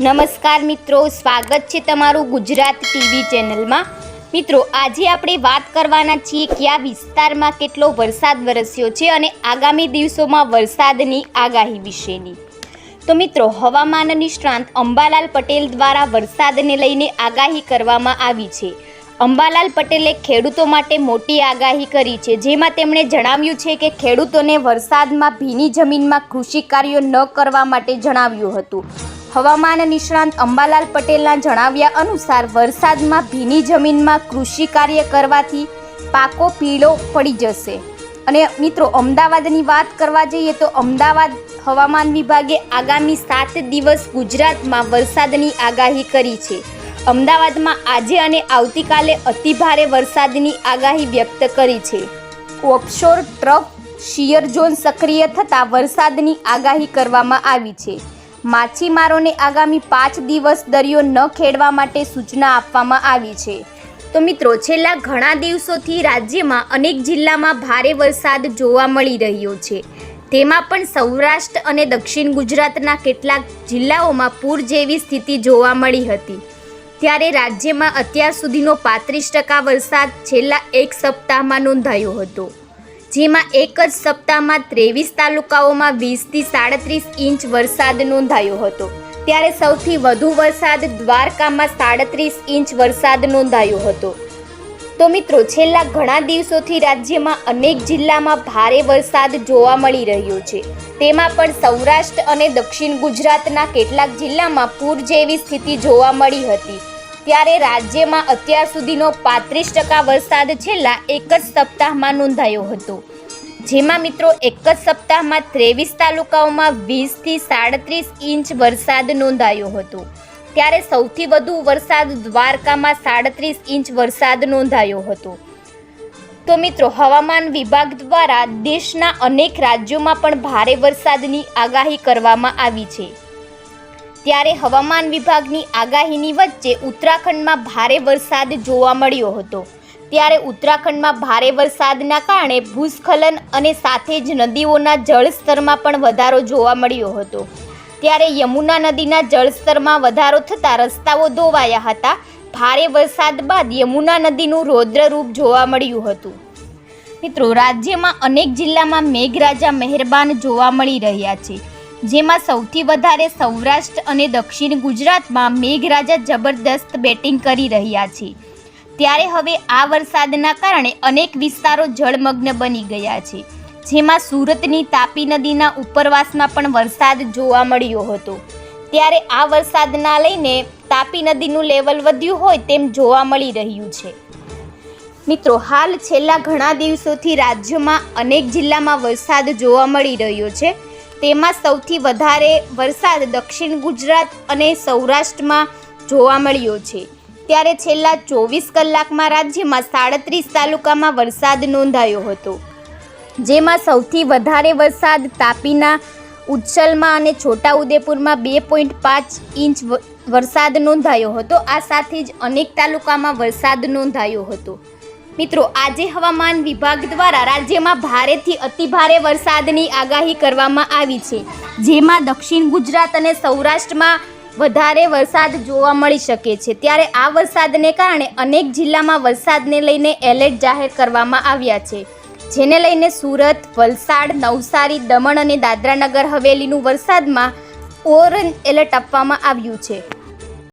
નમસ્કાર મિત્રો, સ્વાગત છે તમારું ગુજરાત ટીવી ચેનલમાં. મિત્રો, આજે આપણે વાત કરવાના છીએ કયા વિસ્તારમાં કેટલો વરસાદ વરસ્યો છે અને આગામી દિવસોમાં વરસાદની આગાહી વિશેની. તો મિત્રો, હવામાન નિષ્ણાંત અંબાલાલ પટેલ દ્વારા વરસાદને લઈને આગાહી કરવામાં આવી છે. અંબાલાલ પટેલે ખેડૂતો માટે મોટી આગાહી કરી છે, જેમાં તેમણે જણાવ્યું છે કે ખેડૂતોને વરસાદમાં ભીની જમીનમાં કૃષિ કાર્યો ન કરવા માટે જણાવ્યું હતું. હવામાન નિષ્ણાંત અંબાલાલ પટેલના જણાવ્યા અનુસાર વરસાદમાં ભીની જમીનમાં કૃષિ કાર્ય કરવાથી પાકો પીળો પડી જશે. અને મિત્રો, અમદાવાદની વાત કરવા જઈએ તો અમદાવાદ હવામાન વિભાગે આગામી સાત દિવસ ગુજરાતમાં વરસાદની આગાહી કરી છે. અમદાવાદમાં આજે અને આવતીકાલે અતિભારે વરસાદની આગાહી વ્યક્ત કરી છે. ઓફશોર ટ્રફ શિયર ઝોન સક્રિય થતાં વરસાદની આગાહી કરવામાં આવી છે. માછીમારોને આગામી પાંચ દિવસ દરિયો ન ખેડવા માટે સૂચના આપવામાં આવી છે. તો મિત્રો, છેલ્લા ઘણા દિવસોથી રાજ્યમાં અનેક જિલ્લામાં ભારે વરસાદ જોવા મળી રહ્યો છે. તેમાં પણ સૌરાષ્ટ્ર અને દક્ષિણ ગુજરાતના કેટલાક જિલ્લાઓમાં પૂર જેવી સ્થિતિ જોવા મળી હતી. ત્યારે રાજ્યમાં અત્યાર સુધીનો પાંત્રીસ ટકા વરસાદ છેલ્લા એક સપ્તાહમાં નોંધાયો હતો. જેમાં એક જ સપ્તાહમાં ત્રેવીસ તાલુકાઓમાં વીસથી સાડત્રીસ ઇંચ વરસાદ નોંધાયો હતો. ત્યારે સૌથી વધુ વરસાદ દ્વારકામાં સાડત્રીસ ઇંચ વરસાદ નોંધાયો હતો. તો મિત્રો, છેલ્લા ઘણા દિવસોથી રાજ્યમાં અનેક જિલ્લામાં ભારે વરસાદ જોવા મળી રહ્યો છે. તેમાં પણ સૌરાષ્ટ્ર અને દક્ષિણ ગુજરાતના કેટલાક જિલ્લામાં પૂર જેવી સ્થિતિ જોવા મળી હતી. ત્યારે રાજ્યમાં અત્યાર સુધીનો પાંત્રીસ ટકા વરસાદ છેલ્લા એક જ સપ્તાહમાં નોંધાયો હતો. જેમાં મિત્રો એક જ સપ્તાહમાં ત્રેવીસ તાલુકાઓમાં વીસથી સાડત્રીસ ઇંચ વરસાદ નોંધાયો હતો. ત્યારે સૌથી વધુ વરસાદ દ્વારકામાં સાડત્રીસ ઇંચ વરસાદ નોંધાયો હતો. તો મિત્રો, હવામાન વિભાગ દ્વારા દેશના અનેક રાજ્યોમાં પણ ભારે વરસાદની આગાહી કરવામાં આવી છે. ત્યારે હવામાન વિભાગની આગાહીની વચ્ચે ઉત્તરાખંડમાં ભારે વરસાદ જોવા મળ્યો હતો. ત્યારે ઉત્તરાખંડમાં ભારે વરસાદના કારણે ભૂસ્ખલન અને સાથે જ નદીઓના જળસ્તરમાં પણ વધારો જોવા મળ્યો હતો. ત્યારે યમુના નદીના જળસ્તરમાં વધારો થતાં રસ્તાઓ ધોવાયા હતા. ભારે વરસાદ બાદ યમુના નદીનું રૌદ્રરૂપ જોવા મળ્યું હતું. મિત્રો, રાજ્યમાં અનેક જિલ્લામાં મેઘરાજા મહેરબાન જોવા મળી રહ્યા છે. જેમાં સૌથી વધારે સૌરાષ્ટ્ર અને દક્ષિણ ગુજરાતમાં મેઘરાજા જબરદસ્ત બેટિંગ કરી રહ્યા છે. ત્યારે હવે આ વરસાદના કારણે અનેક વિસ્તારો જળમગ્ન બની ગયા છે. જેમાં સુરતની તાપી નદીના ઉપરવાસમાં પણ વરસાદ જોવા મળ્યો હતો. ત્યારે આ વરસાદના લઈને તાપી નદીનું લેવલ વધ્યું હોય તેમ જોવા મળી રહ્યું છે. મિત્રો, હાલ છેલ્લા ઘણા દિવસોથી રાજ્યમાં અનેક જિલ્લામાં વરસાદ જોવા મળી રહ્યો છે. તેમાં સૌથી વધારે વરસાદ દક્ષિણ ગુજરાત અને સૌરાષ્ટ્રમાં જોવા મળ્યો છે. ત્યારે છેલ્લા ચોવીસ કલાકમાં રાજ્યમાં સાડત્રીસ તાલુકામાં વરસાદ નોંધાયો હતો. જેમાં સૌથી વધારે વરસાદ તાપીના, ઉચ્છલમાં અને છોટાઉદેપુરમાં બે પોઈન્ટ પાંચ ઇંચ વરસાદ નોંધાયો હતો. આ સાથે જ અનેક તાલુકામાં વરસાદ નોંધાયો હતો. મિત્રો, આજે હવામાન વિભાગ દ્વારા રાજ્યમાં ભારેથી અતિભારે વરસાદની આગાહી કરવામાં આવી છે, જેમાં દક્ષિણ ગુજરાત અને સૌરાષ્ટ્રમાં વધારે વરસાદ જોવા મળી શકે છે. ત્યારે આ વરસાદને કારણે અનેક જિલ્લામાં વરસાદને લઈને એલર્ટ જાહેર કરવામાં આવ્યા છે. જેને લઈને સુરત, વલસાડ, નવસારી, દમણ અને દાદરાનગર હવેલીનું વરસાદમાં ઓરેન્જ એલર્ટ આપવામાં આવ્યું છે.